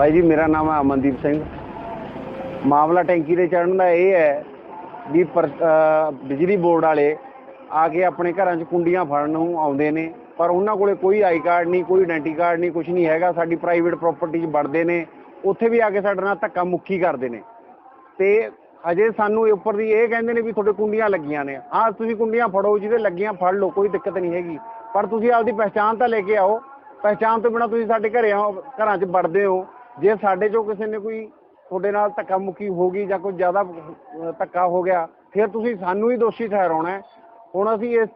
ਬਾਈ ਜੀ, ਮੇਰਾ ਨਾਮ ਹੈ ਅਮਨਦੀਪ ਸਿੰਘ। ਮਾਮਲਾ ਟੈਂਕੀ ਤੇ ਚੜਨ ਦਾ ਇਹ ਹੈ ਵੀ ਪਰ- ਬਿਜਲੀ ਬੋਰਡ ਵਾਲੇ ਆ ਕੇ ਆਪਣੇ ਘਰਾਂ 'ਚ ਕੁੰਡੀਆਂ ਫੜਨ ਨੂੰ ਆਉਂਦੇ ਨੇ, ਪਰ ਉਹਨਾਂ ਕੋਲੇ ਕੋਈ ਆਈ ਕਾਰਡ ਨਹੀਂ, ਕੋਈ ਆਇਡੈਂਟੀ ਕਾਰਡ ਨਹੀਂ ਕੁਝ ਨਹੀਂ ਹੈਗਾ। ਸਾਡੀ ਪ੍ਰਾਈਵੇਟ ਪ੍ਰਾਪਰਟੀ 'ਚ ਵੜਦੇ ਨੇ, ਉੱਥੇ ਵੀ ਆ ਕੇ ਸਾਡੇ ਨਾਲ ਧੱਕਾ ਮੁੱਕੀ ਕਰਦੇ ਨੇ। ਤੇ ਅਜੇ ਸਾਨੂੰ ਇਹ ਉੱਪਰ ਦੀ ਇਹ ਕਹਿੰਦੇ ਨੇ ਵੀ ਤੁਹਾਡੇ ਕੁੰਡੀਆਂ ਲੱਗੀਆਂ ਨੇ। ਹਾਂ, ਤੁਸੀਂ ਕੁੰਡੀਆਂ ਫੜੋ, ਜਿਹਦੇ ਲੱਗੀਆਂ ਫੜ ਲਓ, ਕੋਈ ਦਿੱਕਤ ਨਹੀਂ ਹੈਗੀ। ਪਰ ਤੁਸੀਂ ਆਪਦੀ ਪਹਿਚਾਣ ਤਾਂ ਲੈ ਕੇ ਆਓ। ਪਹਿਚਾਣ ਤੋਂ ਬਿਨਾ ਤੁਸੀਂ ਸਾਡੇ ਘਰੇ ਆਓ, ਘਰਾਂ 'ਚ ਵੜਦੇ ਹੋ। ਜੇ ਸਾਡੇ ਚੋਂ ਕਿਸੇ ਨੇ ਕੋਈ ਤੁਹਾਡੇ ਨਾਲ ਧੱਕਾ ਮੁੱਕੀ ਹੋ ਗਈ ਜਾਂ ਕੋਈ ਜ਼ਿਆਦਾ ਧੱਕਾ ਹੋ ਗਿਆ, ਫਿਰ ਤੁਸੀਂ ਸਾਨੂੰ ਹੀ ਦੋਸ਼ੀ ਠਹਿਰਾਉਣਾ ਹੈ। ਹੁਣ ਅਸੀਂ ਇਸ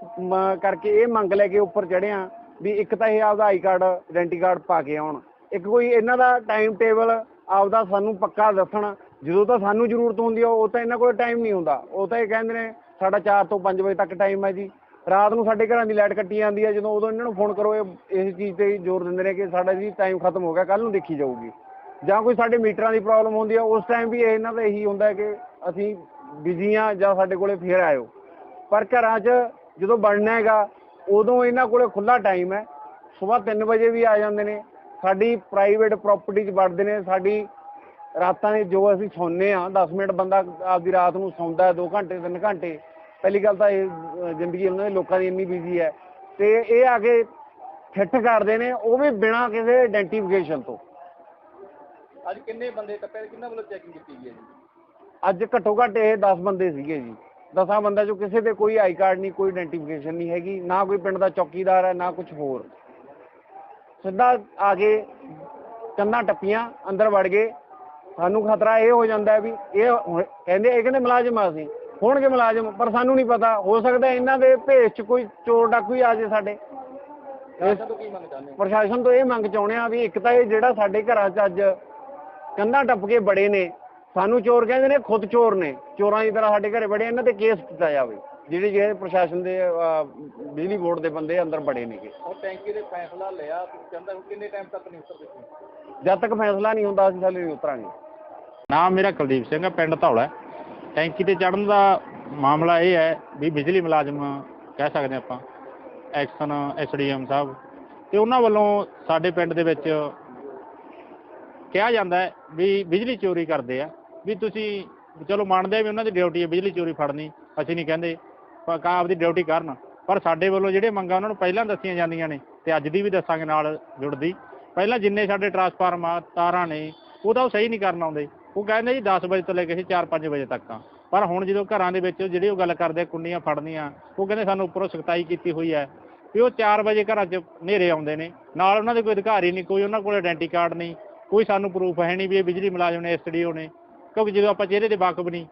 ਕਰਕੇ ਇਹ ਮੰਗ ਲੈ ਕੇ ਉੱਪਰ ਚੜ੍ਹੇ ਹਾਂ ਵੀ ਇੱਕ ਤਾਂ ਇਹ ਆਪਦਾ ਆਈ ਕਾਰਡ, ਆਇਡੈਂਟੀ ਕਾਰਡ ਪਾ ਕੇ ਆਉਣ। ਇੱਕ ਕੋਈ ਇਹਨਾਂ ਦਾ ਟਾਈਮ ਟੇਬਲ ਆਪਦਾ ਸਾਨੂੰ ਪੱਕਾ ਦੱਸਣ। ਜਦੋਂ ਤਾਂ ਸਾਨੂੰ ਜ਼ਰੂਰਤ ਹੁੰਦੀ ਆ, ਉਹ ਤਾਂ ਇਹਨਾਂ ਕੋਲ ਟਾਈਮ ਨਹੀਂ ਹੁੰਦਾ। ਉਹ ਤਾਂ ਇਹ ਕਹਿੰਦੇ ਨੇ, ਸਾਡਾ 4 ਤੋਂ 5 ਵਜੇ ਤੱਕ ਟਾਈਮ ਹੈ ਜੀ। ਰਾਤ ਨੂੰ ਸਾਡੇ ਘਰਾਂ ਦੀ ਲਾਈਟ ਕੱਟੀ ਜਾਂਦੀ ਹੈ। ਜਦੋਂ ਉਦੋਂ ਇਹਨਾਂ ਨੂੰ ਫੋਨ ਕਰੋ, ਇਹ, ਇਸ ਚੀਜ਼ ਤੇ ਜ਼ੋਰ ਦਿੰਦੇ ਨੇ ਕਿ ਸਾਡਾ ਜੀ ਟਾਈਮ ਖਤਮ ਹੋ ਗਿਆ ਕੱਲ ਨੂੰ ਦੇਖੀ ਜਾਊਗੀ। ਜਾਂ ਕੋਈ ਸਾਡੇ ਮੀਟਰਾਂ ਦੀ ਪ੍ਰੋਬਲਮ ਹੁੰਦੀ ਆ, ਉਸ ਟਾਈਮ ਵੀ ਇਹਨਾਂ ਦਾ ਇਹੀ ਹੁੰਦਾ ਕਿ ਅਸੀਂ ਬਿਜ਼ੀ ਆ ਜਾਂ ਸਾਡੇ ਕੋਲੇ ਫੇਰ ਆਇਓ। ਪਰ ਘਰਾਂ 'ਚ ਜਦੋਂ ਬਣਨਾ ਹੈਗਾ, ਉਦੋਂ ਇਹਨਾਂ ਕੋਲੇ ਖੁੱਲਾ ਟਾਈਮ ਹੈ। ਸਵੇਰ 3 ਵਜੇ ਵੀ ਆ ਜਾਂਦੇ ਨੇ। ਸਾਡੀ ਪ੍ਰਾਈਵੇਟ ਪ੍ਰਾਪਰਟੀ 'ਚ ਵੜਦੇ ਨੇ। ਸਾਡੀ ਰਾਤਾਂ ਦੇ ਜੋ ਅਸੀਂ ਸੌਂਦੇ ਆ 10 ਮਿੰਟ ਬੰਦਾ ਆਪਦੀ ਰਾਤ ਨੂੰ ਸੌਂਦਾ 2 ਘੰਟੇ 3 ਘੰਟੇ। ਪਹਿਲੀ ਗੱਲ ਤਾਂ ਇਹ ਜ਼ਿੰਦਗੀ ਉਹਨਾਂ ਦੇ ਲੋਕਾਂ ਦੀ ਇੰਨੀ ਬਿਜ਼ੀ ਹੈ। ਤੇ ਇਹ ਆ ਕੇ ਫਿੱਟ ਕਰਦੇ ਨੇ, ਉਹ ਵੀ ਬਿਨਾਂ ਕਿਸੇ ਆਇਡੈਂਟੀਫਿਕੇਸ਼ਨ ਤੋਂ। ਅੱਜ ਕਿੰਨੇ ਬੰਦੇ ਟੱਪੇ ਕਿੰਨਾ ਵੱਲੋਂ ਚੈਕਿੰਗ ਕੀਤੀ ਗਈ ਹੈ ਜੀ? ਅੱਜ ਘੱਟੋ ਘੱਟ ਇਹ 10 ਬੰਦੇ ਸੀਗੇ ਜੀ। 10 ਬੰਦਿਆਂ ਚੋਂ ਕਿਸੇ ਦੇ ਕੋਈ ਆਈ ਕਾਰਡ ਨਹੀਂ ਕੋਈ ਆਇਡੈਂਟੀਫਿਕੇਸ਼ਨ ਨਹੀਂ ਹੈਗੀ ਨਾ ਕੋਈ ਪਿੰਡ ਦਾ ਚੌਕੀਦਾਰ ਹੈ ਨਾ ਕੁਝ ਹੋਰ। ਸਿੱਧਾ ਆ ਕੇ ਕੰਨਾਂ ਟੱਪੀਆਂ ਅੰਦਰ ਵੜ ਗਏ। ਸਾਨੂੰ ਖਤਰਾ ਇਹ ਹੋ ਜਾਂਦਾ ਵੀ ਇਹ ਕਹਿੰਦੇ ਇਹ ਕਹਿੰਦੇ ਮੁਲਾਜ਼ਮ ਆ ਅਸੀਂ। ਹੋਣਗੇ ਮੁਲਾਜ਼ਮ ਪਰ ਸਾਨੂੰ ਨਹੀਂ ਪਤਾ। ਹੋ ਸਕਦਾ ਇਹਨਾਂ ਦੇ ਭੇਸ 'ਚ ਕੋਈ ਚੋਰ ਡਾਕੂ ਹੀ ਆ ਜੇ ਸਾਡੇ। ਪ੍ਰਸ਼ਾਸਨ ਤੋਂ ਕੀ ਮੰਗ ਚਾਹੁੰਦੇ ਹੋ? ਪ੍ਰਸ਼ਾਸਨ ਤੋਂ ਇਹ ਮੰਗ ਚਾਹੁੰਦੇ ਆ ਵੀ ਇੱਕ ਤਾਂ ਇਹ ਜਿਹੜਾ ਸਾਡੇ ਘਰਾਂ 'ਚ ਅੱਜ ਕੰਧਾਂ ਟੱਪ ਕੇ ਬੜੇ ਨੇ। ਸਾਨੂੰ ਚੋਰ ਕਹਿੰਦੇ ਨੇ ਖੁਦ ਚੋਰ ਨੇ। ਚੋਰਾਂ ਦੀ ਤਰ੍ਹਾਂ ਸਾਡੇ ਘਰੇ ਬੜੇ ਇਹਨਾਂ ਤੇ ਕੇਸ ਕੀਤਾ ਜਾਵੇ। ਜਿਹੜੇ ਜਿਹੜੇ ਪ੍ਰਸ਼ਾਸਨ ਦੇ ਬਿਜਲੀ ਬੋਰਡ ਦੇ ਬੰਦੇ ਅੰਦਰ ਬੜੇ ਨੇਗੇ। ਉਹ ਟੈਂਕੀ ਦੇ ਫੈਸਲਾ ਲਿਆ ਤੁਸੀਂ ਕਹਿੰਦਾ ਹੁਣ ਕਿੰਨੇ ਟਾਈਮ ਤੱਕ ਨਹੀਂ ਉਤਰ ਦਿੱਤੀ? ਜਦ ਤੱਕ ਫੈਸਲਾ ਨਹੀਂ ਹੁੰਦਾ ਅਸੀਂ ਥੱਲੇ ਨਹੀਂ ਉਤਰਾਂਗੇ। ਨਾਮ ਮੇਰਾ ਕੁਲਦੀਪ ਸਿੰਘ ਹੈ ਪਿੰਡ ਧੌਲਾ। ਟੈਂਕੀ ਤੇ ਚੜਨ ਦਾ ਮਾਮਲਾ ਇਹ ਹੈ ਵੀ ਬਿਜਲੀ ਮੁਲਾਜ਼ਮ ਕਹਿ ਸਕਦੇ ਆਪਾਂ ਐਕਸ਼ਨ ਐਸਡੀਐਮ ਸਾਹਿਬ। ਤੇ ਉਹਨਾਂ ਵੱਲੋਂ ਸਾਡੇ ਪਿੰਡ ਦੇ ਵਿੱਚ ਕਿਹਾ ਜਾਂਦਾ ਹੈ ਵੀ ਬਿਜਲੀ ਚੋਰੀ ਕਰਦੇ ਆ ਵੀ ਤੁਸੀਂ ਚਲੋ ਮੰਨਦੇ ਆ ਵੀ ਉਹਨਾਂ ਦੀ ਡਿਊਟੀ ਹੈ ਬਿਜਲੀ ਚੋਰੀ ਫੜਨੀ ਅਸੀਂ ਨਹੀਂ ਕਹਿੰਦੇ ਪਰ ਕਾ ਆਪਦੀ ਡਿਊਟੀ ਕਰਨ। ਪਰ ਸਾਡੇ ਵੱਲੋਂ ਜਿਹੜੇ ਮੰਗਾਂ ਉਹਨਾਂ ਨੂੰ ਪਹਿਲਾਂ ਦੱਸੀਆਂ ਜਾਂਦੀਆਂ ਨੇ ਤੇ ਅੱਜ ਦੀ ਵੀ ਦੱਸਾਂਗੇ ਨਾਲ ਜੁੜਦੀ। ਪਹਿਲਾਂ ਜਿੰਨੇ ਸਾਡੇ ਟਰਾਂਸਫਾਰਮ ਤਾਰਾਂ ਨੇ ਉਹ ਤਾਂ ਉਹ ਸਹੀ ਨਹੀਂ ਕਰਨ ਆਉਂਦੇ। ਉਹ ਕਹਿੰਦੇ ਜੀ 10 ਵਜੇ ਤੋਂ ਲੈ ਕੇ ਅਸੀਂ 4-5 ਵਜੇ ਤੱਕ ਆ। ਪਰ ਹੁਣ ਜਦੋਂ ਘਰਾਂ ਦੇ ਵਿੱਚ ਜਿਹੜੀ ਉਹ ਗੱਲ ਕਰਦੇ ਆ, ਕੁੰਡੀਆਂ ਫੜਨੀਆਂ ਉਹ ਕਹਿੰਦੇ ਸਾਨੂੰ ਉੱਪਰੋਂ ਸਖਤਾਈ ਕੀਤੀ ਹੋਈ ਹੈ ਵੀ ਉਹ 4 ਵਜੇ ਘਰਾਂ 'ਚ ਹਨੇਰੇ ਆਉਂਦੇ ਨੇ। ਨਾਲ ਉਹਨਾਂ ਦੇ ਕੋਈ ਅਧਿਕਾਰੀ ਨਹੀਂ ਕੋਈ ਉਹਨਾਂ ਕੋਲ ਆਇਡੈਂਟੀ ਕਾਰਡ ਨਹੀਂ ਕੋਈ ਸਾਨੂੰ ਪ੍ਰੂਫ ਹੈ ਨਹੀਂ ਵੀ ਇਹ ਬਿਜਲੀ ਮੁਲਾਜ਼ਮ ਨੇ ਐਸਡੀਓ ਨੇ। ਕਿਉਂਕਿ ਜਦੋਂ ਆਪਾਂ ਚਿਹਰੇ ਤੇ ਵਾਕਫ ਨਹੀਂ,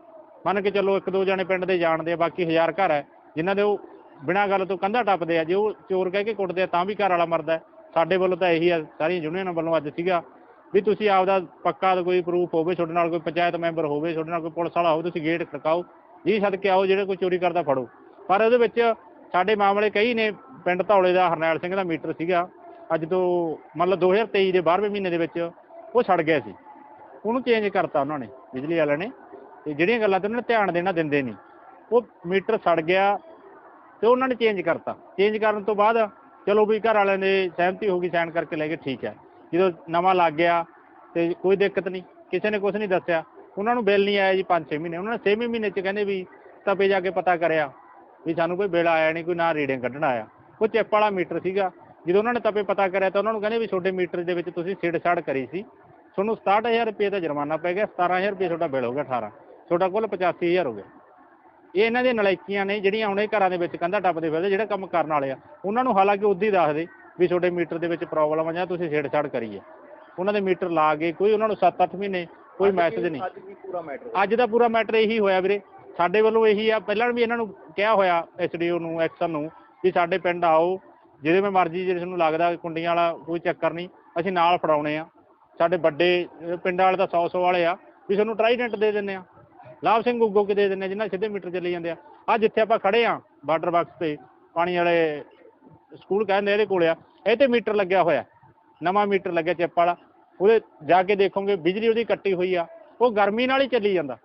ਮੰਨ ਕੇ ਚੱਲੋ ਇੱਕ ਦੋ ਜਣੇ ਪਿੰਡ ਦੇ ਜਾਣਦੇ ਆ, ਬਾਕੀ ਹਜ਼ਾਰ ਘਰ ਹੈ, ਜਿਨ੍ਹਾਂ ਦੇ ਉਹ ਬਿਨਾਂ ਗੱਲ ਤੋਂ ਕੰਧਾ ਟੱਪਦੇ ਆ, ਜੇ ਉਹ ਚੋਰ ਕਹਿ ਕੇ ਕੁੱਟਦੇ ਆ, ਤਾਂ ਵੀ ਘਰ ਵਾਲਾ ਮਰਦਾ ਸਾਡੇ ਵੱਲੋਂ ਤਾਂ ਇਹੀ ਆ, ਸਾਰੀਆਂ ਯੂਨੀਅਨਾਂ ਵੱਲੋਂ ਅੱਜ ਸੀਗਾ ਵੀ ਤੁਸੀਂ ਆਪਦਾ ਪੱਕਾ ਦਾ ਕੋਈ ਪ੍ਰੂਫ ਹੋਵੇ ਤੁਹਾਡੇ ਨਾਲ, ਕੋਈ ਪੰਚਾਇਤ ਮੈਂਬਰ ਹੋਵੇ ਤੁਹਾਡੇ ਨਾਲ, ਕੋਈ ਪੁਲਿਸ ਵਾਲਾ ਹੋਵੇ, ਤੁਸੀਂ ਗੇਟ ਖੜਕਾਓ, ਜੀ ਸਦਕੇ ਆਓ, ਜਿਹੜੇ ਕੋਈ ਚੋਰੀ ਕਰਦਾ ਫੜੋ। ਪਰ ਉਹਦੇ ਵਿੱਚ ਸਾਡੇ ਮਾਮਲੇ ਕਈ ਨੇ, ਪਿੰਡ ਧੌਲੇ ਦਾ, ਹਰਨੈਲ ਸਿੰਘ ਦਾ ਮੀਟਰ ਸੀਗਾ, ਅੱਜ ਤੋਂ ਮਤਲਬ 2023 ਦੇ 12ਵੇਂ ਮਹੀਨੇ ਦੇ ਵਿੱਚ। ਉਹ ਸੜ ਗਿਆ ਸੀ। ਉਹਨੂੰ ਚੇਂਜ ਕਰਤਾ ਉਹਨਾਂ ਨੇ, ਬਿਜਲੀ ਵਾਲਿਆਂ ਨੇ। ਤੇ ਜਿਹੜੀਆਂ ਗੱਲਾਂ ਤੇ ਉਹਨਾਂ ਨੇ ਧਿਆਨ ਦੇਣਾ, ਦਿੰਦੇ ਨਹੀਂ। ਉਹ ਮੀਟਰ ਸੜ ਗਿਆ ਤੇ ਉਹਨਾਂ ਨੇ ਚੇਂਜ ਕਰਤਾ। ਚੇਂਜ ਕਰਨ ਤੋਂ ਬਾਅਦ ਚਲੋ ਵੀ ਘਰ ਵਾਲਿਆਂ ਦੇ ਸਹਿਮਤੀ ਹੋ ਗਈ, ਸਾਈਨ ਕਰਕੇ ਲੈ ਕੇ ਠੀਕ ਹੈ। ਜਦੋਂ ਨਵਾਂ ਲੱਗ ਗਿਆ ਤੇ ਕੋਈ ਦਿੱਕਤ ਨਹੀਂ, ਕਿਸੇ ਨੇ ਕੁਝ ਨਹੀਂ ਦੱਸਿਆ। ਉਹਨਾਂ ਨੂੰ ਬਿੱਲ ਨਹੀਂ ਆਇਆ ਜੀ 5-6 ਮਹੀਨੇ। ਉਹਨਾਂ ਨੇ 6ਵੇਂ ਮਹੀਨੇ 'ਚ ਕਹਿੰਦੇ ਵੀ ਤਪੇ ਜਾ ਕੇ ਪਤਾ ਕਰਿਆ ਵੀ ਸਾਨੂੰ ਕੋਈ ਬਿੱਲ ਆਇਆ ਨਹੀਂ, ਕੋਈ ਨਾ ਰੀਡਿੰਗ ਕੱਢਣ ਆਇਆ। ਉਹ ਚੈਪ ਵਾਲਾ ਮੀਟਰ ਸੀਗਾ। ਜਦੋਂ ਉਹਨਾਂ ਨੇ ਤਪੇ ਪਤਾ ਕਰਿਆ ਤਾਂ ਉਹਨਾਂ ਨੂੰ ਕਹਿੰਦੇ ਵੀ ਤੁਹਾਡੇ ਮੀਟਰ ਦੇ ਵਿੱਚ ਤੁਸੀਂ ਛੇੜ ਛਾੜ ਕਰੀ ਸੀ। ਤੁਹਾਨੂੰ 67000 ਰੁਪਏ ਦਾ ਜੁਰਮਾਨਾ ਪੈ ਗਿਆ 17000 ਰੁਪਏ ਤੁਹਾਡਾ ਬਿੱਲ ਹੋ ਗਿਆ 18 ਤੁਹਾਡਾ ਕੁੱਲ 85000 ਹੋ ਗਿਆ। ਇਹ ਇਹਨਾਂ ਦੀਆਂ ਨਲਾਇਕੀਆਂ ਨੇ ਜਿਹੜੀਆਂ ਹੁਣ ਘਰਾਂ ਦੇ ਵਿੱਚ ਕੰਧਾ ਟੱਪਦੇ ਫਿਰਦੇ ਜਿਹੜੇ ਕੰਮ ਕਰਨ ਵਾਲੇ ਆ ਉਹਨਾਂ ਨੂੰ ਹਾਲਾਂਕਿ ਉਦੋਂ ਹੀ ਦੱਸਦੇ ਵੀ ਤੁਹਾਡੇ ਮੀਟਰ ਦੇ ਵਿੱਚ ਪ੍ਰੋਬਲਮ ਆ ਜਾਂ ਤੁਸੀਂ ਛੇੜਛਾੜ ਕਰੀ ਹੈ ਉਹਨਾਂ ਦੇ ਮੀਟਰ ਲਾ ਗਏ ਕੋਈ ਉਹਨਾਂ ਨੂੰ 7-8 ਮਹੀਨੇ ਕੋਈ ਮੈਸੇਜ ਕੀ- ਨਹੀਂ। ਅੱਜ ਕੀ ਪੂਰਾ ਮੈਟਰ ਅੱਜ ਦਾ ਪੂਰਾ ਮੈਟਰ ਇਹੀ ਹੋਇਆ ਵੀਰੇ। ਸਾਡੇ ਵੱਲੋਂ ਇਹੀ ਆ ਪਹਿਲਾਂ ਵੀ ਇਹਨਾਂ ਨੂੰ ਕਿਹਾ ਹੋਇਆ ਐਸਡੀਓ ਨੂੰ ਐਕਸ਼ਨ ਨੂੰ ਵੀ ਸਾਡੇ ਪਿੰਡ ਆਓ। ਜਿਹਦੇ ਮੈਂ ਮਰਜ਼ੀ ਜੇ ਤੁਹਾਨੂੰ ਲੱਗਦਾ ਕੁੰਡੀਆਂ ਵਾਲਾ ਕੋਈ ਚੱਕਰ ਨਹੀਂ ਅਸੀਂ ਨਾਲ ਫੜਾਉਣੇ ਆ। ਸਾਡੇ ਵੱਡੇ ਪਿੰਡਾਂ ਵਾਲੇ ਤਾਂ 100 100 ਵਾਲੇ ਆ, ਵੀ ਤੁਹਾਨੂੰ ਟਰਾਈਡੈਂਟ ਦੇ ਦਿੰਨੇ ਆ। ਲਾਭ ਸਿੰਘ ਗੁੱਗੋ ਕੇ ਦੇ ਦਿੰਨੇ ਆ ਜਿਨ੍ਹਾਂ ਸਿੱਧੇ ਮੀਟਰ ਚੱਲੇ ਜਾਂਦੇ ਆ। ਆ ਜਿੱਥੇ ਆਪਾਂ ਖੜੇ ਆ ਬਾਰਡਰ ਬਾਕਸ ਤੇ, ਪਾਣੀ ਵਾਲੇ ਸਕੂਲ ਕਹਿੰਦੇ ਇਹਦੇ ਕੋਲ ਆ, ਇਹ ਤੇ ਮੀਟਰ ਲੱਗਿਆ ਹੋਇਆ ਨਵਾਂ ਮੀਟਰ ਲੱਗਿਆ ਚਿੱਪ ਵਾਲਾ। ਉਹਦੇ ਜਾ ਕੇ ਦੇਖੋਗੇ, ਬਿਜਲੀ ਉਹਦੀ ਕੱਟੀ ਹੋਈ ਆ। ਉਹ ਗਰਮੀ ਨਾਲ ਹੀ ਚੱਲੀ ਜਾਂਦਾ।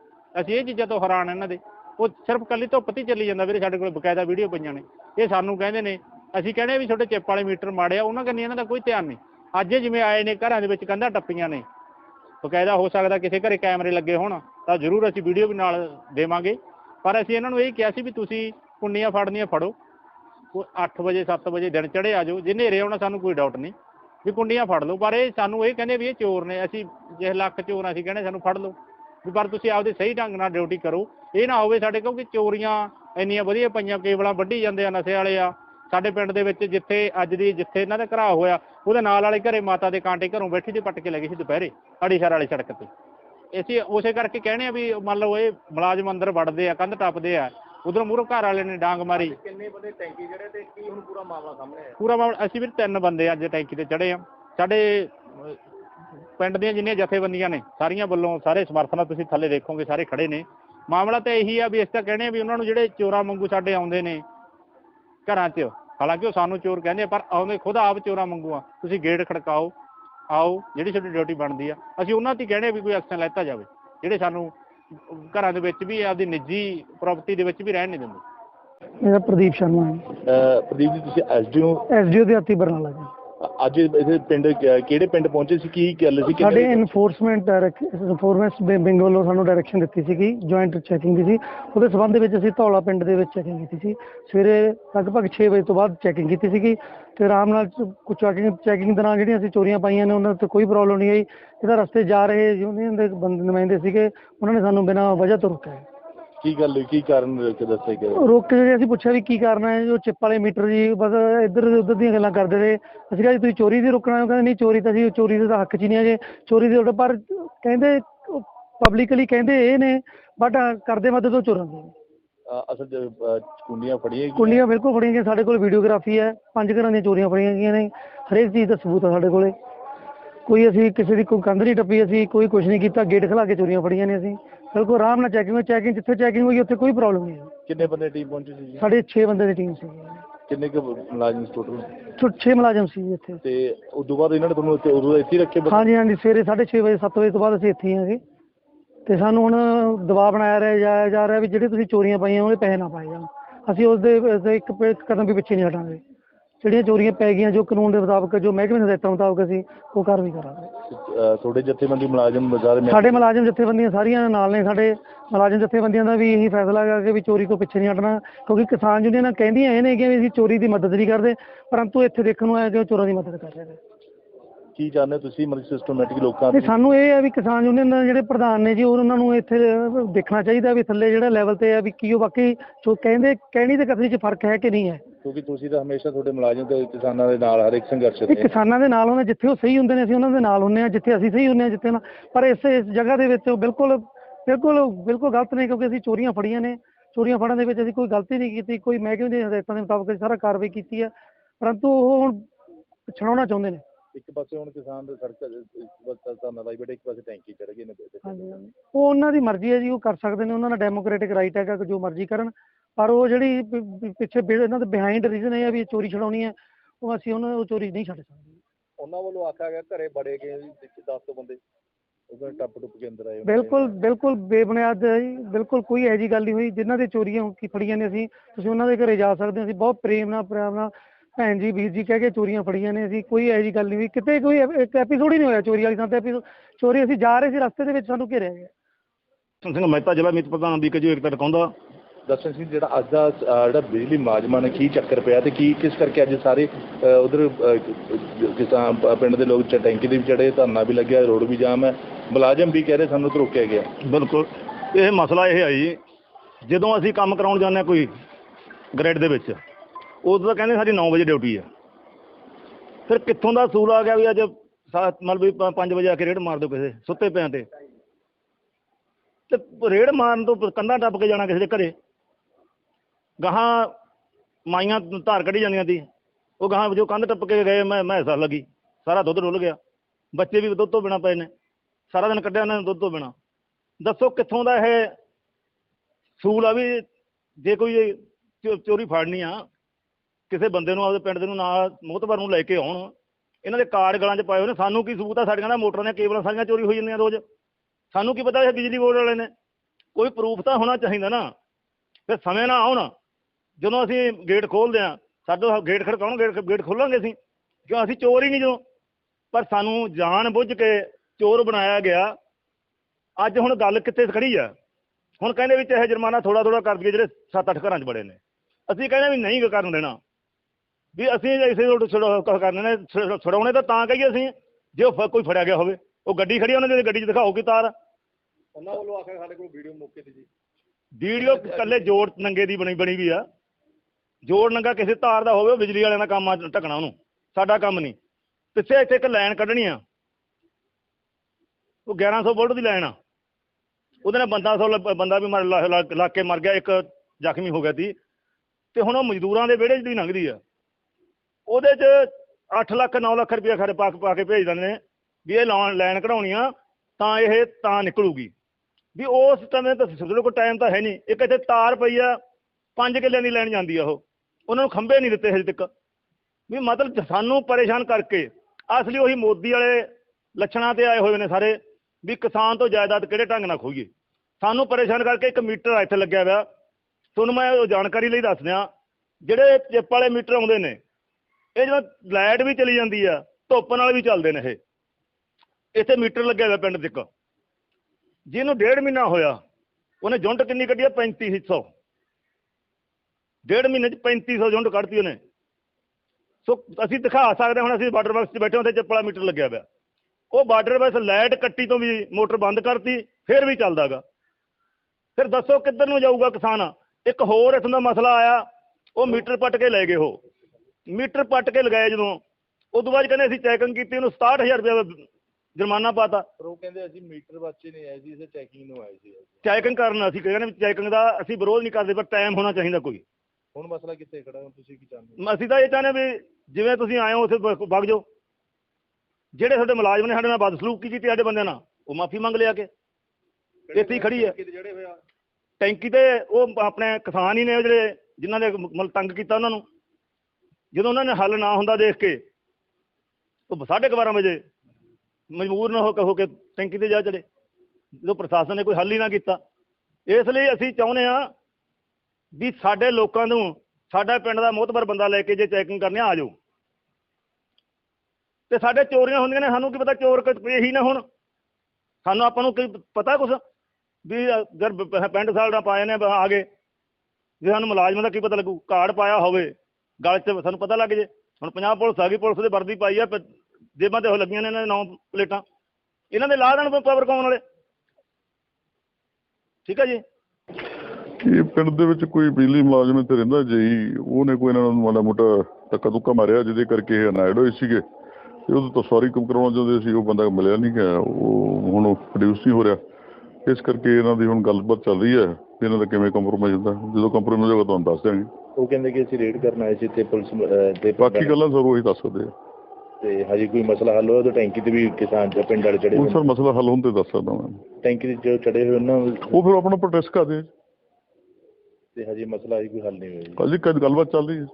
ਅਸੀਂ ਇਹ ਚੀਜ਼ਾਂ ਤੋਂ ਹੈਰਾਨ ਇਹਨਾਂ ਦੇ। ਉਹ ਸਿਰਫ ਕੱਲੀ ਧੁੱਪ ਤੇ ਚੱਲੀ ਜਾਂਦਾ ਵੀਰੇ, ਸਾਡੇ ਕੋਲ ਬਕਾਇਦਾ ਵੀਡੀਓ ਪਈਆਂ ਨੇ। ਇਹ ਸਾਨੂੰ ਕਹਿੰਦੇ ਨੇ, ਅਸੀਂ ਕਹਿੰਦੇ ਵੀ ਤੁਹਾਡੇ ਚਿੱਪ ਵਾਲੇ ਮੀਟਰ ਮਾੜੇ ਆ, ਉਹਨਾਂ ਕੰਨੀ ਇਹਨਾਂ ਦਾ ਕੋਈ ਧਿਆਨ ਨਹੀਂ। ਅੱਜ ਜਿਵੇਂ ਆਏ ਨੇ ਘਰਾਂ ਦੇ ਵਿੱਚ ਕੰਧਾਂ ਟੱਪੀਆਂ ਨੇ। ਬਕਾਇਦਾ ਹੋ ਸਕਦਾ ਕਿਸੇ ਘਰੇ ਕੈਮਰੇ ਲੱਗੇ ਹੋਣ, ਤਾਂ ਜ਼ਰੂਰ ਅਸੀਂ ਵੀਡੀਓ ਵੀ ਨਾਲ ਦੇਵਾਂਗੇ। ਪਰ ਅਸੀਂ ਇਹਨਾਂ ਨੂੰ ਇਹ ਕਿਹਾ ਸੀ ਵੀ ਤੁਸੀਂ ਕੁੰਡੀਆਂ ਫੜਨੀਆਂ ਫੜੋ। ਕੋਈ 8 ਵਜੇ 7 ਵਜੇ ਦਿਨ ਚੜੇ ਆ ਜਾਓ, ਜੇ ਹਨੇਰੇ ਆਉਣਾ ਸਾਨੂੰ ਕੋਈ ਡਾਊਟ ਨਹੀਂ, ਵੀ ਕੁੰਡੀਆਂ ਫੜ ਲਓ। ਪਰ ਇਹ ਸਾਨੂੰ ਇਹ ਕਹਿੰਦੇ ਵੀ ਇਹ ਚੋਰ ਨੇ, ਅਸੀਂ ਜੇ ਲੱਖ ਚੋਰ ਅਸੀਂ ਕਹਿੰਦੇ ਸਾਨੂੰ ਫੜ ਲਓ। ਵੀ ਪਰ ਤੁਸੀਂ ਆਪਦੇ ਸਹੀ ਢੰਗ ਨਾਲ ਡਿਊਟੀ ਕਰੋ। ਇਹ ਨਾ ਹੋਵੇ ਸਾਡੇ ਕਿਉਂਕਿ ਚੋਰੀਆਂ ਇੰਨੀਆਂ ਵਧੀਆ ਪਈਆਂ ਕੇਬਲਾਂ ਵੱਢੀ ਜਾਂਦੇ ਆ, ਨਸ਼ੇ ਵਾਲੇ ਆ। ਸਾਡੇ ਪਿੰਡ ਦੇ ਵਿੱਚ ਜਿੱਥੇ ਅੱਜ ਦੀ, ਜਿੱਥੇ ਇਹਨਾਂ ਦਾ ਘਰਾ ਹੋਇਆ ਉਹਦੇ ਨਾਲ ਵਾਲੇ ਘਰੇ ਮਾਤਾ ਦੇ ਕਾਂਟੇ ਘਰੋਂ ਬੈਠੀ ਤੇ ਪੱਟ ਕੇ ਲੈ ਗਈ ਸੀ ਦੁਪਹਿਰੇ ਅੜੀਸਰ ਵਾਲੀ ਸੜਕ ਤੇ। ਅਸੀਂ ਉਸੇ ਕਰਕੇ ਕਹਿੰਦੇ ਆ ਵੀ ਮੰਨ ਲਓ ਇਹ ਮੁਲਾਜ਼ਮ ਅੰਦਰ ਵੜਦੇ ਆ ਕੰਧ ਟੱਪਦੇ ਆ ਉਧਰੋਂ ਮੂਹਰੋਂ ਘਰ ਵਾਲੇ ਨੇ ਡਾਂਗ ਮਾਰੀ। ਕਿੰਨੇ ਬੰਦੇ ਟੈਂਕੀ ਜਿਹੜੇ ਤੇ ਕੀ ਹੁਣ ਪੂਰਾ ਮਾਮਲਾ ਸਾਹਮਣੇ ਆਇਆ? ਪੂਰਾ ਮਾਮਲਾ ਅਸੀਂ ਵੀ ਤਿੰਨ ਬੰਦੇ ਅੱਜ ਟੈਂਕੀ ਤੇ ਚੜੇ ਆ। ਸਾਡੇ ਪਿੰਡ ਦੀਆਂ ਜਿੰਨੀਆਂ ਜਥੇਬੰਦੀਆਂ ਨੇ ਸਾਰੀਆਂ ਵੱਲੋਂ ਸਾਰੇ ਸਮਰਥਨਾਂ ਤੁਸੀਂ ਥੱਲੇ ਦੇਖੋਗੇ ਸਾਰੇ ਖੜੇ ਨੇ। ਮਾਮਲਾ ਤਾਂ ਇਹੀ ਆ ਵੀ ਇਸ ਤਾਂ ਕਹਿੰਦੇ ਆ ਵੀ ਉਹਨਾਂ ਨੂੰ ਜਿਹੜੇ ਚੋਰਾਂ ਵਾਂਗੂ ਸਾਡੇ ਆਉਂਦੇ ਨੇ ਘਰਾਂ 'ਚ। ਹਾਲਾਂਕਿ ਉਹ ਸਾਨੂੰ ਚੋਰ ਕਹਿੰਦੇ ਆ ਪਰ ਆਉਂਦੇ ਖੁਦ ਆਪ ਚੋਰਾਂ ਵਾਂਗੂ ਆ। ਤੁਸੀਂ ਗੇਟ ਖੜਕਾਓ ਆਓ ਜਿਹੜੀ ਤੁਹਾਡੀ ਡਿਊਟੀ ਬਣਦੀ ਆ। ਅਸੀਂ ਉਹਨਾਂ ਤੇ ਕਹਿੰਦੇ ਵੀ ਕੋਈ ਐਕਸ਼ਨ ਲੈਤਾ ਜਾਵੇ ਜਿਹੜੇ ਸਾਨੂੰ ਘਰਾਂ ਦੇ ਵਿੱਚ ਵੀ ਆਪਦੀ ਨਿੱਜੀ ਪ੍ਰਾਪਰਟੀ ਦੇ ਵਿੱਚ ਵੀ ਰਹਿਣ ਨਹੀਂ ਦਿੰਦੇ। ਮੇਰਾ ਪ੍ਰਦੀਪ ਸ਼ਰਮਾ ਹੈ। ਪ੍ਰਦੀਪ ਜੀ ਤੁਸੀਂ ਐਸਡੀਓ ਐਸਡੀਓ ਦੇ ਹੱਥੀ ਬਰਨਾਲਾ ਜੀ। ਅੱਜ ਇਹਦੇ ਪਿੰਡ ਕਿਹੜੇ ਪਿੰਡ ਪਹੁੰਚੇ ਸੀ? ਕੀ ਗੱਲ ਸੀ? ਸਾਡੇ ਇਨਫੋਰਸਮੈਂਟ ਇਨਫੋਰਮੈਂਟ ਬਿੰਗ ਵੱਲੋਂ ਸਾਨੂੰ ਡਾਇਰੈਕਸ਼ਨ ਦਿੱਤੀ ਸੀਗੀ ਜੁਆਇੰਟ ਚੈਕਿੰਗ ਦੀ ਸੀ। ਉਹਦੇ ਸਬੰਧ ਦੇ ਵਿੱਚ ਅਸੀਂ ਧੌਲਾ ਪਿੰਡ ਦੇ ਵਿੱਚ ਚੈਕਿੰਗ ਕੀਤੀ ਸੀ। ਸਵੇਰੇ ਲਗਭਗ 6 ਵਜੇ ਤੋਂ ਬਾਅਦ ਚੈਕਿੰਗ ਕੀਤੀ ਸੀਗੀ ਤੇ ਆਰਾਮ ਨਾਲ ਕੁਝ ਚੈਕਿੰਗ ਚੈਕਿੰਗ ਦੌਰਾਨ ਜਿਹੜੀਆਂ ਅਸੀਂ ਚੋਰੀਆਂ ਪਾਈਆਂ ਨੇ ਉਹਨਾਂ ਤੇ ਕੋਈ ਪ੍ਰੋਬਲਮ ਨਹੀਂ ਆਈ। ਇਹਦਾ ਰਸਤੇ ਜਾ ਰਹੇ ਯੂਨੀਅਨ ਦੇ ਬੰਦੇ ਨੁਮਾਇੰਦੇ ਸੀਗੇ। ਉਹਨਾਂ ਨੇ ਸਾਨੂੰ ਬਿਨਾਂ ਵਜ੍ਹਾ ਤੋਂ ਰੋਕਿਆ। ਕੀ ਗੱਲ ਹੋਈ? ਕੀ ਕਾਰਨ ਰੱਖ ਦੱਸਿਆ ਗਿਆ ਰੋਕ ਕੇ ਜਿਹੜੇ ਅਸੀਂ ਪੁੱਛਿਆ ਵੀ ਕੀ ਕਰਨਾ ਹੈ? ਜੋ ਚਿੱਪ ਵਾਲੇ ਮੀਟਰ ਜੀ ਬਸ ਇੱਧਰ ਉੱਧਰ ਦੀਆਂ ਗੱਲਾਂ ਕਰਦੇ ਰਹੇ। ਅਸੀਂ ਕਿਹਾ ਜੀ ਤੁਸੀਂ ਚੋਰੀ ਦੀ ਰੋਕਣਾ ਹੈ? ਕਹਿੰਦੇ ਨਹੀਂ ਚੋਰੀ ਤਾਂ ਅਸੀਂ ਚੋਰੀ ਦੇ ਤਾਂ ਹੱਕ 'ਚ ਹੀ ਨਹੀਂ ਹੈਗੇ। ਚੋਰੀ ਦੇ ਉੱਤੇ ਪਰ ਕਹਿੰਦੇ ਪਬਲਿਕਲੀ ਕਹਿੰਦੇ ਇਹ ਨੇ ਬਟ ਕਰਦੇ ਮਦਦ ਉਹ ਚੋਰਾਂ ਦੀ। ਅਸਲ ਕੁੰਡੀਆਂ ਫੜੀਆਂ। ਕੁੰਡੀਆਂ ਬਿਲਕੁਲ ਫੜੀਆਂ ਗਈਆਂ। ਸਾਡੇ ਕੋਲ ਵੀਡੀਓਗ੍ਰਾਫੀ ਹੈ। ਪੰਜ ਘਰਾਂ ਦੀਆਂ ਚੋਰੀਆਂ ਫੜੀਆਂ ਗਈਆਂ ਨੇ। ਹਰੇਕ ਚੀਜ਼ ਦਾ ਸਬੂਤ ਹੈ ਸਾਡੇ ਕੋਲੇ। ਕੋਈ ਅਸੀਂ ਕਿਸੇ ਦੀ ਕੋਈ ਕੰਧ ਨਹੀਂ ਟੱਪੀ ਅਸੀਂ ਕੋਈ ਕੁਝ ਨਹੀਂ ਕੀਤਾ। ਗੇਟ ਖਲਾ ਕੇ ਚੋਰੀਆਂ ਫੜੀਆਂ ਨੇ ਅਸੀਂ। ਬਿਲਕੁਲ ਆਰਾਮ ਨਾਲ ਚੈਕਿੰਗ ਚੈਕਿੰਗ ਜਿੱਥੇ ਚੈਕਿੰਗ ਹੋਈ ਉੱਥੇ ਕੋਈ ਪ੍ਰੋਬਲਮ ਨਹੀਂ ਹੈ ਕਿੰਨੇ ਬੰਦੇ ਟੀਮ ਪਹੁੰਚੀ ਸੀ ਜੀ? ਸਾਡੇ 6 ਬੰਦੇ ਦੀ ਟੀਮ ਸੀ। ਕਿੰਨੇ ਕੁ ਮੁਲਾਜ਼ਮ ਟੋਟਲ ਛੋ 6 ਮੁਲਾਜ਼ਮ ਸੀ ਇੱਥੇ। ਤੇ ਉਸ ਤੋਂ ਬਾਅਦ ਇਹਨਾਂ ਨੇ ਤੁਹਾਨੂੰ ਇੱਥੇ ਉਦੋਂ ਇੱਥੇ ਹੀ ਰੱਖੇ ਹਾਂਜੀ ਹਾਂਜੀ ਸਵੇਰੇ 6:30 ਵਜੇ 7 ਵਜੇ ਤੋਂ ਬਾਅਦ ਅਸੀਂ ਇੱਥੇ ਹੀ ਆਂਗੇ। ਤੇ ਸਾਨੂੰ ਹੁਣ ਦਬਾਅ ਬਣਾਇਆ ਰਿਹਾ ਜਾਇਆ ਜਾ ਰਿਹਾ ਵੀ ਜਿਹੜੇ ਤੁਸੀਂ ਚੋਰੀਆਂ ਪਾਈਆਂ ਉਹਦੇ ਪੈਸੇ ਨਾ ਪਾਏ ਜਾਣ। ਅਸੀਂ ਉਸ ਦੇ ਉਸ ਦੇ ਇੱਕ ਪ- ਇੱਕ ਕਦਮ ਵੀ ਪਿੱਛੇ ਨਹੀਂ ਹਟਾਂਗੇ। ਜਿਹੜੀਆਂ ਚੋਰੀਆਂ ਪੈ ਗਈਆਂ ਜੋ ਕਾਨੂੰਨ ਦੇ ਮੁਤਾਬਕ ਜੋ ਮਹਿਕਮੇ ਦੇ ਹਦਾਇਤਾਂ ਮੁਤਾਬਕ ਅਸੀਂ ਉਹ ਕਾਰਵਾਈ ਕਰਾਂਗੇ। ਤੁਹਾਡੇ ਜਥੇਬੰਦੀ ਮੁਲਾਜ਼ਮ ਬਾਜ਼ਾਰ ਮੈਂ ਸਾਡੇ ਮੁਲਾਜ਼ਮ ਜਥੇਬੰਦੀਆਂ ਸਾਰੀਆਂ ਨਾਲ ਨੇ। ਸਾਡੇ ਮੁਲਾਜ਼ਮ ਜਥੇਬੰਦੀਆਂ ਦਾ ਵੀ ਇਹੀ ਫੈਸਲਾ ਹੈਗਾ ਕਿ ਵੀ ਚੋਰੀ ਤੋਂ ਪਿੱਛੇ ਨਹੀਂ ਹਟਣਾ ਕਿਉਂਕਿ ਕਿਸਾਨ ਯੂਨੀਅਨਾਂ ਕਹਿੰਦੀਆਂ ਇਹ ਨੇ ਕਿ ਵੀ ਅਸੀਂ ਚੋਰੀ ਦੀ ਮਦਦ ਨਹੀਂ ਕਰਦੇ ਪਰੰਤੂ ਇੱਥੇ ਦੇਖਣ ਨੂੰ ਆਇਆ ਕਿ ਉਹ ਚੋਰਾਂ ਦੀ ਮਦਦ ਕਰ ਰਹੇ ਨੇ। ਕੀ ਚਾਹੁੰਦੇ ਤੁਸੀਂ? ਮਤਲਬ ਸਿਸਟਮੈਟਿਕ ਲੋਕਾਂ ਤੇ ਦੀ ਸਾਨੂੰ ਇਹ ਹੈ ਵੀ ਕਿਸਾਨ ਯੂਨੀਅਨ ਦੇ ਜਿਹੜੇ ਪ੍ਰਧਾਨ ਨੇ ਜੀ ਉਹ ਉਹਨਾਂ ਨੂੰ ਇੱਥੇ ਦੇਖਣਾ ਚਾਹੀਦਾ ਵੀ ਥੱਲੇ ਜਿਹੜਾ ਲੈਵਲ ਤੇ ਹੈ ਵੀ ਕੀ ਉਹ ਵਾਕਈ ਜੋ ਕਹਿੰਦੇ ਕਹਿਣੀ ਤੇ ਕਥਨੀ 'ਚ ਫ਼ਰਕ ਹੈ ਕਿ ਨਹੀਂ ਹੈ। ਕਿਉਂਕਿ ਤੁਸੀਂ ਤਾਂ ਹਮੇਸ਼ਾ ਤੁਹਾਡੇ ਮੁਲਾਜ਼ਮ ਤੇ ਕਿਸਾਨਾਂ ਦੇ ਨਾਲ ਹਰ ਇੱਕ ਸੰਘਰਸ਼ ਤੇ ਕਿਸਾਨਾਂ ਦੇ ਨਾਲ ਹੁੰਦੇ ਜਿੱਥੇ ਉਹ ਸਹੀ ਹੁੰਦੇ ਨੇ ਅਸੀਂ ਉਹਨਾਂ ਦੇ ਨਾਲ ਹੁੰਦੇ ਆ ਜਿੱਥੇ ਅਸੀਂ ਸਹੀ ਹੁੰਦੇ ਆ ਜਿੱਥੇ ਨਾ। ਪਰ ਇਸ ਇਸ ਜਗ੍ਹਾ ਦੇ ਵਿੱਚ ਉਹ ਬਿਲਕੁਲ ਬਿਲਕੁਲ ਬਿਲਕੁਲ ਗਲਤ ਨੇ ਕਿਉਂਕਿ ਅਸੀਂ ਚੋਰੀਆਂ ਫੜੀਆਂ ਨੇ। ਚੋਰੀਆਂ ਫੜਨ ਦੇ ਵਿੱਚ ਅਸੀਂ ਕੋਈ ਗਲਤੀ ਨਹੀਂ ਕੀਤੀ ਕੋਈ ਮਹਿਕਮੇ ਦੀ ਹਦਾਇਤਾਂ ਦੇ ਮੁਤਾਬਕ ਸਾਰਾ ਕਾਰਵਾਈ ਕੀਤੀ ਹੈ। ਪਰੰਤੂ ਉਹ ਹੁਣ ਛਡਾਉਣਾ ਚਾਹੁੰਦੇ ਨੇ। ਇੱਕ ਪਾਸੇ ਹੁਣ ਕਿਸਾਨ ਦੇ ਸੜਕ ਇੱਕ ਪਾਸੇ ਧਰਨਾ ਲਾਈ ਬੈਠੇ ਇੱਕ ਪਾਸੇ ਟੈਂਕੀ ਚੜ ਗਏ ਨੇ ਹਾਂਜੀ ਹਾਂਜੀ। ਉਹ ਉਹਨਾਂ ਦੀ ਮਰਜ਼ੀ ਹੈ ਜੀ ਉਹ ਕਰ ਸਕਦੇ ਨੇ ਉਹਨਾਂ ਦਾ ਡੈਮੋਕ੍ਰੈਟਿਕ ਰਾਈਟ ਹੈਗਾ ਕਿ ਜੋ ਮਰਜ਼ੀ ਕਰਨ। ਪਰ ਉਹ ਜਿਹੜੀ ਪਿ- ਪਿ- ਪਿੱਛੇ ਇਹਨਾਂ ਦੇ ਬਿਹਾਈਂਡ ਰੀਜ਼ਨ ਇਹ ਹੈ ਵੀ ਇਹ ਚੋਰੀ ਛਡਾਉਣੀ ਹੈ ਉਹ ਅਸੀਂ ਉਹਨਾਂ ਉਹ ਚੋਰੀ ਨਹੀਂ ਛੱਡ ਸਕਦੇ। ਉਹਨਾਂ ਵੱਲੋਂ ਆਖਿਆ ਗਿਆ ਘਰੇ ਬੜੇ ਗਏ ਜੀ 10 ਤੋਂ ਬੰਦੇ ਉਹ ਕਹਿੰਦੇ ਟੱਪ ਟੁੱਪ ਕੇ ਅੰਦਰ ਆਏ ਬਿਲਕੁਲ ਬਿਲਕੁਲ ਬੇਬੁਨਿਆਦ ਹੈ ਜੀ ਬਿਲਕੁਲ ਕੋਈ ਇਹੋ ਜਿਹੀ ਗੱਲ ਨਹੀਂ ਹੋਈ। ਜਿਨ੍ਹਾਂ ਦੇ ਚੋਰੀਆਂ ਕੀ ਫੜੀਆਂ ਨੇ ਅਸੀਂ ਤੁਸੀਂ ਉਹਨਾਂ ਦੇ ਘਰੇ ਜਾ ਸਕਦੇ ਹੋ ਅਸੀਂ ਬਹੁਤ ਪ੍ਰੇਮ ਨਾਲ ਪ੍ਰੇਮ ਨਾਲ ਭੈਣ ਜੀ ਵੀਰ ਜੀ ਕਹਿ ਕੇ ਚੋਰੀਆਂ ਫੜੀਆਂ ਨੇ ਅਸੀਂ ਕੋਈ ਇਹੋ ਜਿਹੀ ਗੱਲ ਨਹੀਂ ਹੋਈ ਕਿਤੇ ਕੋਈ ਐਪੀਸੋਡ ਹੀ ਨਹੀਂ ਹੋਇਆ ਚੋਰੀ ਵਾਲੀ ਥਾਂ ਤੇ ਐਪੀਸੋਡ ਚੋਰੀ ਅਸੀਂ ਜਾ ਰਹੇ ਸੀ ਰਸਤੇ ਦੇ ਵਿੱਚ ਸਾਨੂੰ ਘੇਰਿਆ ਗਿਆ। ਦਰਸ਼ਨ ਸਿੰਘ ਮਹਿਤਾ ਜ਼ਿਲ੍ਹਾ ਮੀਤ ਪ੍ਰਧਾਨ ਵੀ ਕਜੂ ਏਕਤਾ ਟਕਾਉਂਦਾ ਦਰਸ਼ਨ ਸਿੰਘ ਜਿਹੜਾ ਅੱਜ ਦਾ ਜਿਹੜਾ ਬਿਜਲੀ ਮੁਲਾਜ਼ਮਾਂ ਨੇ ਕੀ ਚੱਕਰ ਪਿਆ ਤੇ ਕੀ ਕਿਸ ਕਰਕੇ ਅੱਜ ਸਾਰੇ ਉਧਰ ਕਿਸਾਨ ਪਿੰਡ ਦੇ ਲੋਕ ਚ- ਟੈਂਕੀ ਦੇ ਵੀ ਚੜੇ ਧਰਨਾ ਵੀ ਲੱਗਿਆ ਰੋਡ ਵੀ ਜਾਮ ਹੈ ਮੁਲਾਜ਼ਮ ਵੀ ਕਹਿ ਰਹੇ ਸਾਨੂੰ ਤਾਂ ਰੋਕਿਆ ਗਿਆ। ਬਿਲਕੁਲ ਇਹ ਮਸਲਾ ਇਹ ਹੈ ਜੀ ਜਦੋਂ ਅਸੀਂ ਕੰਮ ਕਰਾਉਣ ਜਾਂਦੇ ਕੋਈ ਗ੍ਰੇਡ ਦੇ ਵਿੱਚ ਉਦੋਂ ਤਾਂ ਕਹਿੰਦੇ ਸਾਡੀ 9 ਵਜੇ ਡਿਊਟੀ ਆ। ਫਿਰ ਕਿੱਥੋਂ ਦਾ ਸੂਲ ਆ ਗਿਆ ਵੀ ਅੱਜ ਸਾ- ਮਤਲਬ ਵੀ 5 ਵਜੇ ਆ ਕੇ ਰੇਡ ਮਾਰ ਦਿਓ ਕਿਸੇ ਸੁੱਤੇ ਪਿਆਂ ਤੇ। ਤੇ ਰੇਡ ਮਾਰਨ ਤੋਂ ਕੰਧਾਂ ਟੱਪ ਕੇ ਜਾਣਾ ਕਿਸੇ ਦੇ ਘਰੇ। ਗਾਹਾਂ ਮਾਈਆਂ ਧਾਰ ਕੱਢੀ ਜਾਂਦੀਆਂ ਸੀ। ਉਹ ਗਾਹਾਂ ਜੋ ਕੰਧ ਟੱਪ ਕੇ ਗਏ, ਮੈਂ ਮੈਂ ਸਾਲ ਲੱਗੀ। ਸਾਰਾ ਦੁੱਧ ਡੁੱਲ ਗਿਆ। ਬੱਚੇ ਵੀ ਦੁੱਧ ਤੋਂ ਬਿਨਾ ਪਏ ਨੇ। ਸਾਰਾ ਦਿਨ ਕੱਢਿਆ ਉਹਨਾਂ ਨੇ ਦੁੱਧ ਤੋਂ ਬਿਨਾ। ਦੱਸੋ ਕਿੱਥੋਂ ਦਾ ਇਹ ਸੂਲ ਆ ਵੀ ਜੇ ਕੋਈ ਚੋ- ਚੋਰੀ ਫੜਨੀ ਆ ਕਿਸੇ ਬੰਦੇ ਨੂੰ ਆਪਦੇ ਪਿੰਡ ਦੇ ਨੂੰ ਨਾਲ ਮੋਹਤਬਰ ਨੂੰ ਲੈ ਕੇ ਆਉਣ। ਇਹਨਾਂ ਦੇ ਕਾਰਡ ਗਲਾਂ 'ਚ ਪਾਏ ਹੋਏ ਨੇ। ਸਾਨੂੰ ਕੀ ਸਬੂਤ ਆ? ਸਾਡੀਆਂ ਦਾ ਮੋਟਰਾਂ ਦੀਆਂ ਕੇਬਲਾਂ ਸਾਰੀਆਂ ਚੋਰੀ ਹੋਈ ਜਾਂਦੀਆਂ ਰੋਜ਼। ਸਾਨੂੰ ਕੀ ਪਤਾ ਇਹ ਬਿਜਲੀ ਬੋਰਡ ਵਾਲੇ ਨੇ? ਕੋਈ ਪ੍ਰੂਫ ਤਾਂ ਹੋਣਾ ਚਾਹੀਦਾ ਨਾ। ਫਿਰ ਸਮੇਂ ਨਾਲ ਆਉਣ। ਜਦੋਂ ਅਸੀਂ ਗੇਟ ਖੋਲਦੇ ਆ ਸਾਡਾ ਗੇਟ ਖੜਕਾਉਣ ਗੇਟ ਗੇਟ ਖੋਲਾਂਗੇ ਅਸੀਂ। ਕਿਉਂ? ਅਸੀਂ ਚੋਰ ਹੀ ਨਹੀਂ ਜਦੋਂ। ਪਰ ਸਾਨੂੰ ਜਾਣ ਬੁੱਝ ਕੇ ਚੋਰ ਬਣਾਇਆ ਗਿਆ। ਅੱਜ ਹੁਣ ਗੱਲ ਕਿੱਥੇ ਖੜੀ ਆ? ਹੁਣ ਕਹਿੰਦੇ ਵੀ ਚਾਹੇ ਜੁਰਮਾਨਾ ਥੋੜਾ ਥੋੜਾ ਕਰ ਦਈਏ, ਜਿਹੜੇ 7-8 ਘਰਾਂ 'ਚ ਬੜੇ ਨੇ। ਅਸੀਂ ਕਹਿੰਦੇ ਵੀ ਨਹੀਂ ਕਰਨ ਦੇਣਾ। ਵੀ ਅਸੀਂ ਇਸੇ ਛੁਡਾ ਕਰਨੇ ਨੇ ਛੁਡਾਉਣੇ ਤਾਂ ਤਾਂ ਕਹੀਏ ਅਸੀਂ ਜੇ ਉਹ ਕੋਈ ਫੜਿਆ ਗਿਆ ਹੋਵੇ। ਉਹ ਗੱਡੀ ਖੜੀ ਉਹਨਾਂ ਦੀ ਗੱਡੀ 'ਚ ਦਿਖਾਓ ਕੀ ਤਾਰ। ਉਹਨਾਂ ਵੱਲੋਂ ਆਖਿਆ ਸਾਡੇ ਕੋਲ ਵੀਡੀਓ ਮੌਕੇ ਤੇ ਜੀ। ਵੀਡੀਓ ਕੱਲੇ ਜੋੜ ਨੰਗੇ ਦੀ ਬਣੀ ਬਣੀ ਵੀ ਆ। ਜੋੜ ਨੰਗਾ ਕਿਸੇ ਤਾਰ ਦਾ ਹੋਵੇ ਉਹ ਬਿਜਲੀ ਵਾਲਿਆਂ ਦਾ ਕੰਮ ਆ ਢਕਣਾ ਉਹਨੂੰ। ਸਾਡਾ ਕੰਮ ਨਹੀਂ। ਪਿੱਛੇ ਇੱਥੇ ਇੱਕ ਲਾਈਨ ਕੱਢਣੀ ਆ। ਉਹ 1100 ਵੋਲਟ ਦੀ ਲਾਈਨ ਆ। ਉਹਦੇ ਨਾਲ ਬੰਦਾ ਸੌ ਬੰਦਾ ਵੀ ਮਰ ਲਾ- ਕੇ ਮਰ ਗਿਆ ਇੱਕ ਜ਼ਖਮੀ ਹੋ ਗਿਆ ਸੀ ਤੇ ਹੁਣ ਉਹ ਮਜ਼ਦੂਰਾਂ ਦੇ ਵਿਹੜੇ 'ਚ ਦੀ ਲੰਘਦੀ ਆ। ਉਹਦੇ 'ਚ 8 ਲੱਖ 9 ਲੱਖ ਰੁਪਇਆ ਖਰੇ ਪਾ ਕੇ ਪਾ ਕੇ ਭੇਜ ਦਿੰਦੇ ਨੇ ਵੀ ਇਹ ਲਾਉਣ ਲੈਣ ਕਢਾਉਣੀ ਆ ਤਾਂ ਇਹ ਤਾਂ ਨਿਕਲੂਗੀ। ਵੀ ਉਸ ਸਮੇਂ ਤਾਂ ਸਾਡੇ ਕੋਲ ਟਾਈਮ ਤਾਂ ਹੈ ਨਹੀਂ। ਇੱਕ ਇੱਥੇ ਤਾਰ ਪਈ ਆ 5 ਕਿੱਲਿਆਂ ਦੀ ਲੈਣ ਜਾਂਦੀ ਆ ਉਹ। ਉਹਨਾਂ ਨੂੰ ਖੰਭੇ ਨਹੀਂ ਦਿੱਤੇ ਹਜੇ ਤੱਕ। ਵੀ ਮਤਲਬ ਸਾਨੂੰ ਪਰੇਸ਼ਾਨ ਕਰਕੇ ਅਸਲੀ ਉਹੀ ਮੋਦੀ ਵਾਲੇ ਲੱਛਣਾਂ ਤੇ ਆਏ ਹੋਏ ਨੇ ਸਾਰੇ ਵੀ ਕਿਸਾਨ ਤੋਂ ਜਾਇਦਾਦ ਕਿਹੜੇ ਢੰਗ ਨਾਲ ਖੋਈਏ ਸਾਨੂੰ ਪਰੇਸ਼ਾਨ ਕਰਕੇ ਇੱਕ ਮੀਟਰ ਇੱਥੇ ਲੱਗਿਆ ਹੋਇਆ। ਤੁਹਾਨੂੰ ਮੈਂ ਉਹ ਜਾਣਕਾਰੀ ਲਈ ਦੱਸ ਦਿਆਂ। ਜਿਹੜੇ ਚਿੱਪ ਵਾਲੇ ਮੀਟਰ ਆਉਂਦੇ ਨੇ ਇਹ ਜਦੋਂ ਲਾਈਟ ਵੀ ਚਲੀ ਜਾਂਦੀ ਆ, ਧੁੱਪ ਨਾਲ ਵੀ ਚੱਲਦੇ ਨੇ ਇਹ। ਇੱਥੇ ਮੀਟਰ ਲੱਗਿਆ ਹੋਇਆ ਪਿੰਡ ਤੱਕ ਜਿਹਨੂੰ ਡੇਢ ਮਹੀਨਾ ਹੋਇਆ, ਉਹਨੇ ਜੁੰਡ ਕਿੰਨੀ ਕੱਢੀ ਆ? 3500 ਡੇਢ ਮਹੀਨੇ ਚ 3500 ਜੁੰਡ ਕੱਢਤੀ ਉਹਨੇ। ਸੋ ਅਸੀਂ ਦਿਖਾ ਸਕਦੇ ਹੁਣ ਅਸੀਂ ਬਾਰਡਰ ਬਾਕਸ 'ਚ ਬੈਠੇ ਹਾਂ ਚੱਪਲਾ ਮੀਟਰ ਲੱਗਿਆ ਪਿਆ। ਉਹ ਬਾਰਡਰ ਬਾਕਸ ਲਾਈਟ ਕੱਟੀ ਤੋਂ ਵੀ ਮੋਟਰ ਬੰਦ ਕਰਤੀ, ਫਿਰ ਵੀ ਚੱਲਦਾਗਾ ਫਿਰ ਦੱਸੋ ਕਿੱਧਰ ਨੂੰ ਜਾਊਗਾ ਕਿਸਾਨ? ਇੱਕ ਹੋਰ ਇਥੋਂ ਦਾ ਮਸਲਾ ਆਇਆ, ਉਹ ਮੀਟਰ ਪੱਟ ਕੇ ਲੈ ਗਏ ਉਹ। ਮੀਟਰ ਪੱਟ ਕੇ ਲਗਾਏ ਜਦੋਂ। ਉਸ ਤੋਂ ਬਾਅਦ ਕਹਿੰਦੇ ਅਸੀਂ ਚੈਕਿੰਗ ਕੀਤੀ ਉਹਨੂੰ 67000 ਰੁਪਏ ਜੁਰਮਾਨਾ ਪਾਤਾ। ਉਹ ਕਹਿੰਦੇ ਅਸੀਂ ਮੀਟਰ ਬੱਚੇ ਨਹੀਂ ਆਏ ਸੀ ਇਸੇ ਚੈਕਿੰਗ ਨੂੰ ਆਏ ਸੀ ਚੈਕਿੰਗ ਕਰਨ ਅਸੀਂ ਕਹਿੰਦੇ ਚੈਕਿੰਗ ਦਾ ਅਸੀਂ ਵਿਰੋਧ ਨਹੀਂ ਕਰਦੇ ਪਰ ਟਾਈਮ ਹੋਣਾ ਚਾਹੀਦਾ ਕੋਈ। ਹੁਣ ਮਸਲਾ ਕਿੱਥੇ ਖੜਾ ਹੁਣ ਤੁਸੀਂ ਕੀ ਚਾਹੁੰਦੇ ਹੋ? ਅਸੀਂ ਤਾਂ ਇਹ ਚਾਹੁੰਦੇ ਵੀ ਜਿਵੇਂ ਤੁਸੀਂ ਆਏ ਹੋ ਬ- ਵਗ ਜਾਓ। ਜਿਹੜੇ ਤੁਹਾਡੇ ਮੁਲਾਜ਼ਮ ਨੇ ਸਾਡੇ ਨਾਲ ਬਦਸਲੂਕ ਕੀਤੀ ਸਾਡੇ ਬੰਦਿਆਂ ਨਾਲ ਉਹ ਮਾਫੀ ਮੰਗ ਲਿਆ ਕੇ। ਇੱਥੇ ਹੀ ਖੜੀ ਹੈ। ਟੈਂਕੀ ਤੇ ਉਹ ਆਪਣੇ ਕਿਸਾਨ ਹੀ ਨੇ ਜਿਹੜੇ ਜਿਨ੍ਹਾਂ ਨੇ ਮਤਲਬ ਤੰਗ ਕੀਤਾ ਉਹਨਾਂ ਨੂੰ। ਜਦੋਂ ਉਹਨਾਂ ਨੇ ਹੱਲ ਨਾ ਹੁੰਦਾ ਦੇਖ ਕੇ, ਉਹ ਸਾਢੇ ਕੁ ਬਾਰਾਂ ਵਜੇ ਮਜਬੂਰ ਨਾ ਹੋ ਕੇ ਹੋ ਕੇ ਟੈਂਕੀ ਤੇ ਜਾ ਚੜੇ। ਜਦੋਂ ਪ੍ਰਸ਼ਾਸਨ ਨੇ ਕੋਈ ਹੱਲ ਹੀ ਨਾ ਕੀਤਾ। ਇਸ ਲਈ ਅਸੀਂ ਚਾਹੁੰਦੇ ਹਾਂ ਵੀ ਸਾਡੇ ਲੋਕਾਂ ਨੂੰ, ਸਾਡਾ ਪਿੰਡ ਦਾ ਮੋਹਤਬਰ ਬੰਦਾ ਲੈ ਕੇ ਜੇ ਚੈਕਿੰਗ ਕਰਨੀ ਆ ਜਾਓ। ਤੇ ਸਾਡੇ ਚੋਰੀਆਂ ਹੁੰਦੀਆਂ ਨੇ, ਸਾਨੂੰ ਕੀ ਪਤਾ ਚੋਰ ਕ- ਇਹੀ ਨਾ ਹੁਣ। ਸਾਨੂੰ ਆਪਾਂ ਨੂੰ ਕੀ ਪਤਾ ਕੁਛ ਵੀ ਅਗਰ ਬ- ਪ- ਪੈਂਟ ਸਾਲ ਦਾ ਪਾਏ ਨੇ ਆ ਗਏ। ਜੇ ਸਾਨੂੰ ਮੁਲਾਜ਼ਮਾਂ ਦਾ ਕੀ ਪਤਾ ਲੱਗੂ, ਕਾਰਡ ਪਾਇਆ ਹੋਵੇ। ਗਲ 'ਚ ਸਾਨੂੰ ਪਤਾ ਲੱਗ ਜੇ। ਹੁਣ ਪੰਜਾਬ ਪੁਲਿਸ ਆ ਗਈ, ਪੁਲਿਸ ਦੇ ਵਰਦੀ ਪਾਈ ਆ ਜੇਬਾਂ ਤੇ ਉਹ ਲੱਗੀਆਂ ਨੇ ਇਹਨਾਂ ਦੇ ਨੌ ਪਲੇਟਾਂ। ਇਹਨਾਂ ਦੇ ਲਾ ਦੇਣ ਪਾਵਰ ਕਾਉਣ ਵਾਲੇ। ਠੀਕ ਹੈ ਜੀ? ਇਹ ਪਿੰਡ ਦੇ ਵਿੱਚ ਕੋਈ ਬਿਜਲੀ ਮੁਲਾਜ਼ਮ ਇੱਥੇ ਰਹਿੰਦਾ ਜਈ ਉਹਨੇ ਕੋਈ ਇਹਨਾਂ ਨੂੰ ਮਾੜਾ ਮੋਟਾ ਧੱਕਾ ਧੁੱਕਾ ਮਾਰਿਆ ਜਿਹਦੇ ਕਰਕੇ ਇਹ ਅਨਾਇਡ ਹੋਏ ਸੀਗੇ? ਤੇ ਉਹਦੇ ਤੋਂ ਸੌਰੀ ਕੰਮ ਕਰਾਉਣਾ ਚਾਹੁੰਦੇ ਸੀ, ਉਹ ਬੰਦਾ ਮਿਲਿਆ ਨਹੀਂ ਗਿਆ। ਉਹ ਹੁਣ ਪ੍ਰੋਡਿਊਸ ਨਹੀਂ ਹੋ ਰਿਹਾ। ਇਸ ਕਰਕੇ ਇਹਨਾਂ ਦੀ ਹੁਣ ਗੱਲਬਾਤ ਚੱਲ ਰਹੀ ਹੈ ਵੀ ਇਹਨਾਂ ਦਾ ਕਿਵੇਂ ਕੰਪਰੋਮਾਈਜ਼ ਹੁੰਦਾ। ਜਦੋਂ ਕੰਪਰੋਮਾਈਜ਼ ਹੋਗਾ ਤੁਹਾਨੂੰ ਦੱਸ ਦਿਆਂਗੇ। ਉਹ ਕਹਿੰਦੇ ਕਿ ਅਸੀਂ ਰੇਡ ਕਰਨ ਆਏ ਸੀ ਤੇ ਪੁਲਿਸ ਅਹ, ਤੇ ਬਾਕੀ ਗੱਲਾਂ ਸਰ ਉਹੀ ਦੱਸ ਸਕਦੇ ਆ। ਤੇ ਹਜੇ ਕੋਈ ਮਸਲਾ ਹੱਲ ਹੋਇਆ ਤਾਂ ਟੈਂਕੀ ਤੇ ਵੀ ਕਿਸਾਨ ਜਾਂ ਪਿੰਡ ਵਾਲੇ ਚੜੇ ਉਹ ਸਰ ਮਸਲਾ ਹੱਲ ਹੋਣ ਤੇ ਦੱਸ ਸਕਦਾ ਮੈਂ। ਟੈਂਕੀ ਤੇ ਜੋ ਚੜੇ ਹੋਏ ਉਹਨਾਂ ਉਹ ਫਿਰ ਆਪਣਾ ਪ੍ਰੋਟੈਸਟ ਕਰਦੇ ਤੇ ਹਜੇ ਮਸਲਾ ਹੀ ਕੋਈ ਹੱਲ ਨਹੀਂ ਹੋਇਆ ਜੀ। ਕੱਲ ਗੱਲਬਾਤ ਚੱਲ ਰਹੀ ਹੈ?